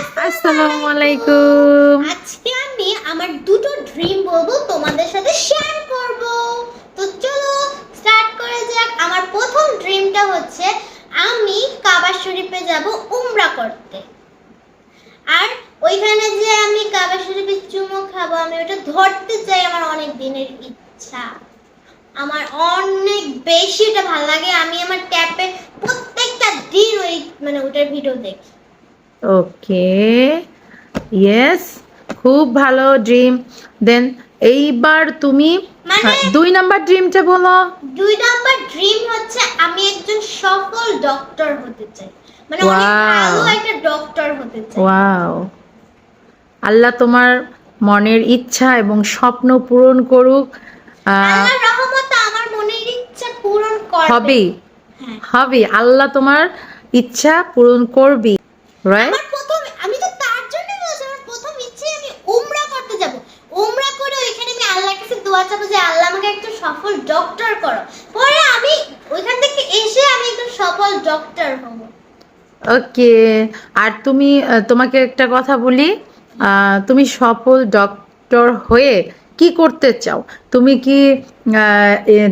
আসসালামু আলাইকুম। আজকে আমি আমার দুটো ড্রিম বলব তোমাদের সাথে শেয়ার করব। তো চলো স্টার্ট করে যাক। আমার প্রথম ড্রিমটা হচ্ছে, আমি কাবা শরীফে যাব উমরা করতে। আর ওইখানে যে আমি কাবা শরীফে চুমো খাব, আমি ওটা ধরতে চাই আমার অনেক দিনের ইচ্ছা। আমার অনেক বেশি এটা ভালো লাগে। আমি আমার ট্যাপে প্রত্যেকটা দিন ওই মানে ওটার ভিডিও দেখি। ওকে ইয়েস খুব ভালো ড্রিম দেন এইবার তুমি মানে- হ্যাঁ, দুই নাম্বার ড্রিমটা বলো। দুই নাম্বার ড্রিম হচ্ছে আমি একজন সফল ডক্টর হতে চাই। মানে অনেক ভালো একটা ডক্টর হতে চাই। ওয়াও আল্লাহ তোমার মনের ইচ্ছা এবং স্বপ্ন পূরণ করুক। আহ, আল্লাহর রহমতে আমার মনের ইচ্ছা পূরণ করবে। হবেই হ্যাঁ। হবে। আল্লাহ তোমার ইচ্ছা পূরণ করবি। রাইট আমার প্রথম আমি তো তার জন্য প্রথম ইচ্ছে আমি উমরা করতে যাব। উমরা করে ওইখানে আমি আল্লাহর কাছে দোয়া চাবো যে আল্লাহ আমাকে একটা সফল ডক্টর করো। পরে আমি ওইখান থেকে এসে আমি একজন সফল ডক্টর হব। ওকে আর তুমি তোমাকে একটা কথা বলি। তুমি সফল ডক্টর হয়ে কি করতে চাও? তুমি কি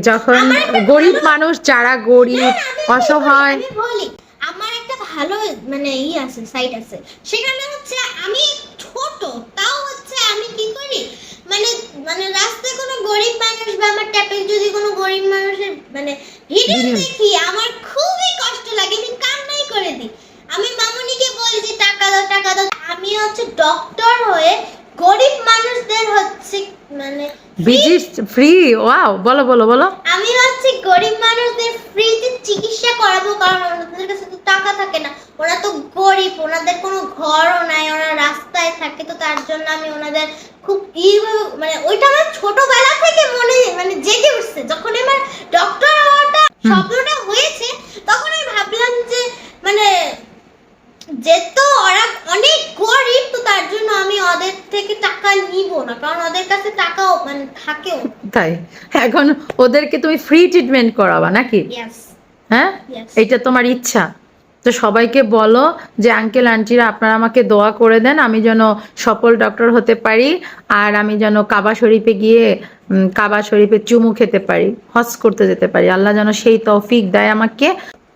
যখন গরিব মানুষ যারা গরিব অসহায় বলি, আমি বলি আমার একটা ভালো মানে ই আছে সাইট আছে। সেখানে হচ্ছে আমি ছোট তাও হচ্ছে আমি কি করি? মানে মানে রাস্তায় কোনো গরিব মানুষ বা আমার ট্যাপে যদি কোনো গরিব মানুষের মানে ভিডিও দেখি আমার খুবই কষ্ট লাগে আমি কান্নাই করে দিই। আমি মামুনিকে বলি যে টাকা দাও টাকা দাও। আমি হচ্ছে ডক্টর হয়ে গরিব মানুষদের হচ্ছে মানে ফ্রি ওয়াও বলো বলো বলো। আমি হচ্ছে গরিব মানুষদের ফ্রিতে চিকিৎসা করাবো কারণ ওনাদের কাছে তো টাকা থাকে না ওরা তো গরিব ওনাদের কোনো ঘরও নাই ওরা রাস্তায় থাকে তো তার জন্য আমি ওনাদের খুব ইভাবে মানে ওইটা আমার ছোটবেলা থেকে মনে মানে জেগে উঠছে যখন আমার ডক্টর হওয়াটা হুম। স্বপ্নটা হয়েছে তখন আমি ভাবলাম যে মানে যেহেতু ওরা অনেক গরিব তো তার জন্য আমি ওদের থেকে টাকা নিব না কারণ ওদের কাছে টাকাও মানে থাকেও। তাই? এখন ওদেরকে তুমি ফ্রি ট্রিটমেন্ট করাবা নাকি? হ্যাঁ? এটা তোমার ইচ্ছা। তো সবাইকে বলো যে আঙ্কেল আন্টিরা আপনারা আমাকে দোয়া করে দেন আমি যেন সফল ডক্টর হতে পারি আর আমি যেন কাবা শরীফে গিয়ে কাবা শরীফে চুমু খেতে পারি হজ করতে যেতে পারি। আল্লাহ যেন সেই তৌফিক দেয় আমাকে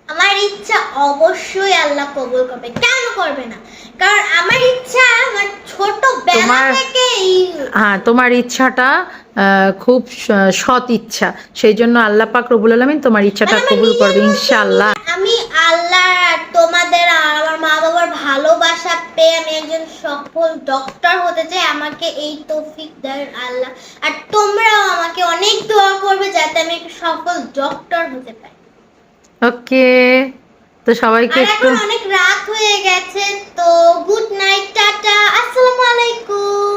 আমার ইচ্ছা অবশ্যই আল্লাহ কবুল করবে। কেন করবে না? কারণ আমার ইচ্ছা আমার ছোটবেলা তোমার- থেকে হ্যাঁ তোমার ইচ্ছাটা খুব সৎ ইচ্ছা। সেই জন্য আল্লাহ পাক রবুল আলমিন তোমার ইচ্ছাটা মানে কবুল করবে ইনশাআল্লাহ। আমি আল্লাহ তোমাদের আমার মা বাবার ভালোবাসা পেয়ে আমি একজন সফল ডক্টর হতে চাই আমাকে এই তৌফিক দেয় আল্লাহ। আর তোমরাও আমাকে অনেক দোয়া করবে যাতে আমি একটা সফল ডক্টর হতে পারি। ওকে তো সবাইকে একটু অনেক রাত হয়ে গেছে তো গুড নাইট টাটা আসসালামু আলাইকুম।